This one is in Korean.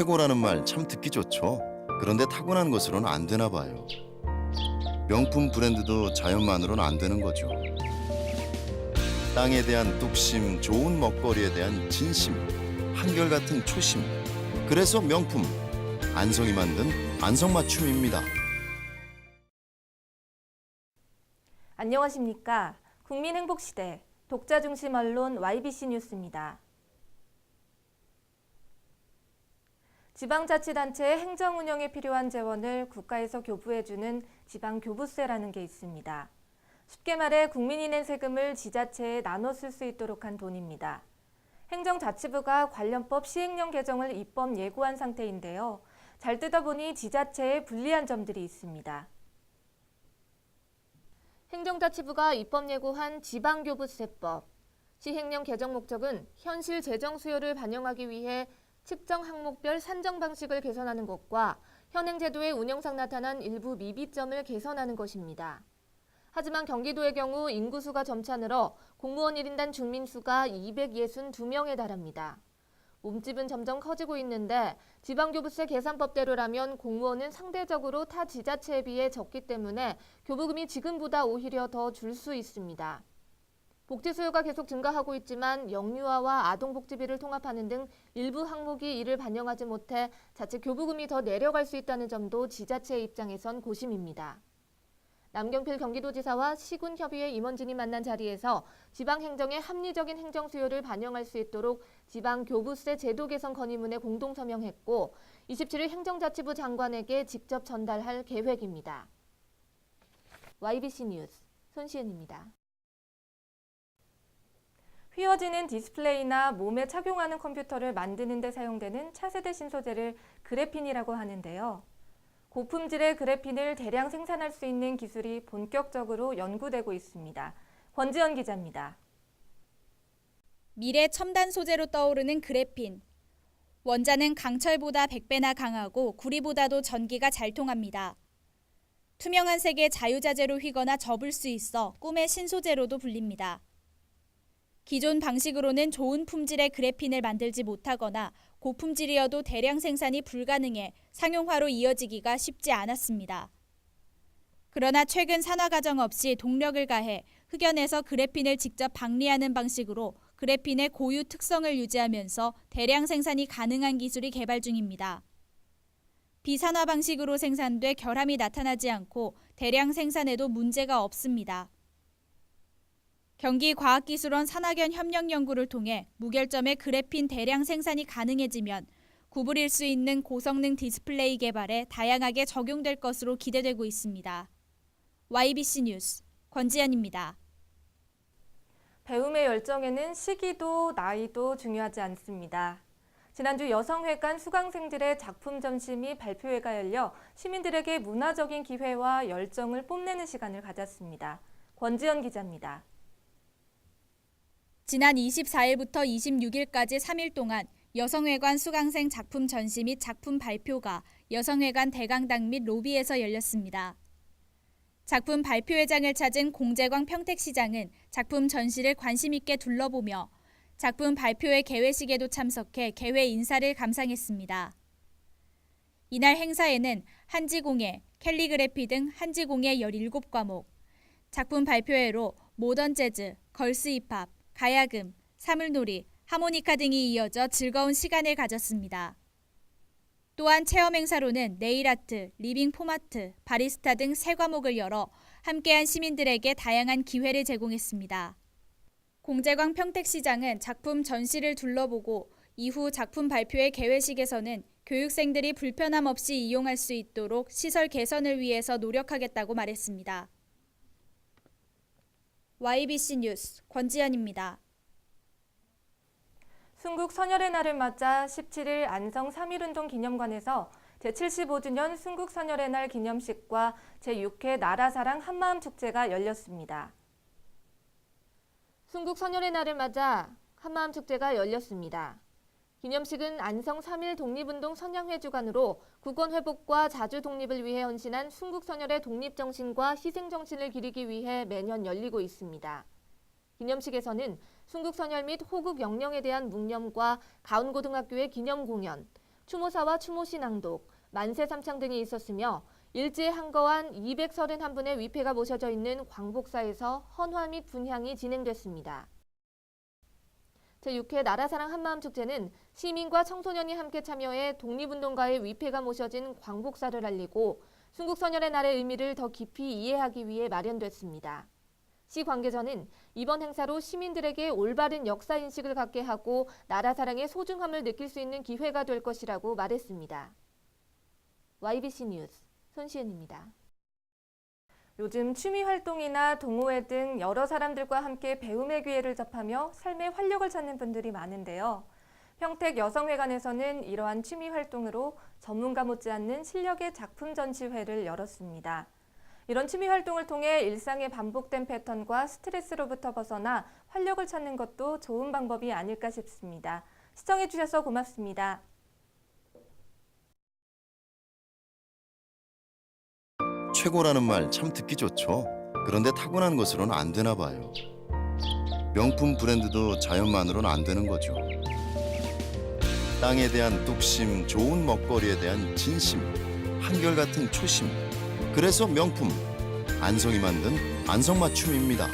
최고라는 말 참 듣기 좋죠. 그런데 타고난 것으로는 안 되나 봐요. 명품 브랜드도 자연만으로는 안 되는 거죠. 땅에 대한 뚝심, 좋은 먹거리에 대한 진심, 한결같은 초심. 그래서 명품 안성이 만든 안성맞춤입니다. 안녕하십니까. 국민행복시대 독자 중심 언론 YBC 뉴스입니다. 지방자치단체의 행정 운영에 필요한 재원을 국가에서 교부해주는 지방교부세라는 게 있습니다. 쉽게 말해 국민이 낸 세금을 지자체에 나눠 쓸 수 있도록 한 돈입니다. 행정자치부가 관련법 시행령 개정을 입법 예고한 상태인데요. 잘 뜯어보니 지자체에 불리한 점들이 있습니다. 행정자치부가 입법 예고한 지방교부세법. 시행령 개정 목적은 현실 재정 수요를 반영하기 위해 측정 항목별 산정 방식을 개선하는 것과 현행 제도의 운영상 나타난 일부 미비점을 개선하는 것입니다. 하지만 경기도의 경우 인구수가 점차 늘어 공무원 1인당 중민수가 262명에 달합니다. 몸집은 점점 커지고 있는데 지방교부세 계산법대로라면 공무원은 상대적으로 타 지자체에 비해 적기 때문에 교부금이 지금보다 오히려 더 줄 수 있습니다. 복지 수요가 계속 증가하고 있지만 영유아와 아동복지비를 통합하는 등 일부 항목이 이를 반영하지 못해 자칫 교부금이 더 내려갈 수 있다는 점도 지자체 입장에선 고심입니다. 남경필 경기도지사와 시군협의회 임원진이 만난 자리에서 지방행정의 합리적인 행정 수요를 반영할 수 있도록 지방교부세 제도 개선 건의문에 공동 서명했고 27일 행정자치부 장관에게 직접 전달할 계획입니다. YBC 뉴스 손시은입니다. 휘어지는 디스플레이나 몸에 착용하는 컴퓨터를 만드는 데 사용되는 차세대 신소재를 그래핀이라고 하는데요. 고품질의 그래핀을 대량 생산할 수 있는 기술이 본격적으로 연구되고 있습니다. 권지연 기자입니다. 미래 첨단 소재로 떠오르는 그래핀. 원자는 강철보다 100배나 강하고 구리보다도 전기가 잘 통합니다. 투명한 색에 자유자재로 휘거나 접을 수 있어 꿈의 신소재로도 불립니다. 기존 방식으로는 좋은 품질의 그래핀을 만들지 못하거나 고품질이어도 대량 생산이 불가능해 상용화로 이어지기가 쉽지 않았습니다. 그러나 최근 산화 과정 없이 동력을 가해 흑연에서 그래핀을 직접 방리하는 방식으로 그래핀의 고유 특성을 유지하면서 대량 생산이 가능한 기술이 개발 중입니다. 비산화 방식으로 생산돼 결함이 나타나지 않고 대량 생산에도 문제가 없습니다. 경기과학기술원 산학연 협력 연구를 통해 무결점의 그래핀 대량 생산이 가능해지면 구부릴 수 있는 고성능 디스플레이 개발에 다양하게 적용될 것으로 기대되고 있습니다. YBC 뉴스 권지연입니다. 배움의 열정에는 시기도 나이도 중요하지 않습니다. 지난주 여성회관 수강생들의 작품 및 발표회가 열려 시민들에게 문화적인 기회와 열정을 뽐내는 시간을 가졌습니다. 권지연 기자입니다. 지난 24일부터 26일까지 3일 동안 여성회관 수강생 작품 전시 및 작품 발표가 여성회관 대강당 및 로비에서 열렸습니다. 작품 발표회장을 찾은 공재광 평택시장은 작품 전시를 관심 있게 둘러보며 작품 발표회 개회식에도 참석해 개회 인사를 감상했습니다. 이날 행사에는 한지공예, 캘리그래피 등 한지공예 17과목, 작품 발표회로 모던 재즈, 걸스 힙합, 가야금, 사물놀이, 하모니카 등이 이어져 즐거운 시간을 가졌습니다. 또한 체험 행사로는 네일 아트, 리빙 폼아트, 바리스타 등 세 과목을 열어 함께한 시민들에게 다양한 기회를 제공했습니다. 공재광 평택시장은 작품 전시를 둘러보고 이후 작품 발표회 개회식에서는 교육생들이 불편함 없이 이용할 수 있도록 시설 개선을 위해서 노력하겠다고 말했습니다. YBC 뉴스 권지연입니다. 순국 선열의 날을 맞아 17일 안성 3.1운동 기념관에서 제75주년 순국 선열의 날 기념식과 제6회 나라사랑 한마음 축제가 열렸습니다. 순국 선열의 날을 맞아 한마음 축제가 열렸습니다. 기념식은 안성 3.1 독립운동 선양회 주관으로 국권 회복과 자주 독립을 위해 헌신한 순국 선열의 독립 정신과 희생 정신을 기리기 위해 매년 열리고 있습니다. 기념식에서는 순국 선열 및 호국 영령에 대한 묵념과 가운고등학교의 기념 공연, 추모사와 추모시 낭독, 만세 삼창 등이 있었으며 일제에 항거한 231분의 위패가 모셔져 있는 광복사에서 헌화 및 분향이 진행됐습니다. 제6회 나라사랑 한마음 축제는 시민과 청소년이 함께 참여해 독립운동가의 위패가 모셔진 광복사를 알리고 순국선열의 날의 의미를 더 깊이 이해하기 위해 마련됐습니다. 시 관계자는 이번 행사로 시민들에게 올바른 역사 인식을 갖게 하고 나라 사랑의 소중함을 느낄 수 있는 기회가 될 것이라고 말했습니다. YBC 뉴스 손시은입니다. 요즘 취미 활동이나 동호회 등 여러 사람들과 함께 배움의 기회를 접하며 삶의 활력을 찾는 분들이 많은데요. 평택 여성회관에서는 이러한 취미 활동으로 전문가 못지않는 실력의 작품 전시회를 열었습니다. 이런 취미 활동을 통해 일상의 반복된 패턴과 스트레스로부터 벗어나 활력을 찾는 것도 좋은 방법이 아닐까 싶습니다. 시청해 주셔서 고맙습니다. 최고라는 말 참 듣기 좋죠. 그런데 타고난 것으로는 안 되나 봐요. 명품 브랜드도 자연만으로는 안 되는 거죠. 땅에 대한 뚝심, 좋은 먹거리에 대한 진심, 한결같은 초심. 그래서 명품 안성이 만든 안성맞춤입니다.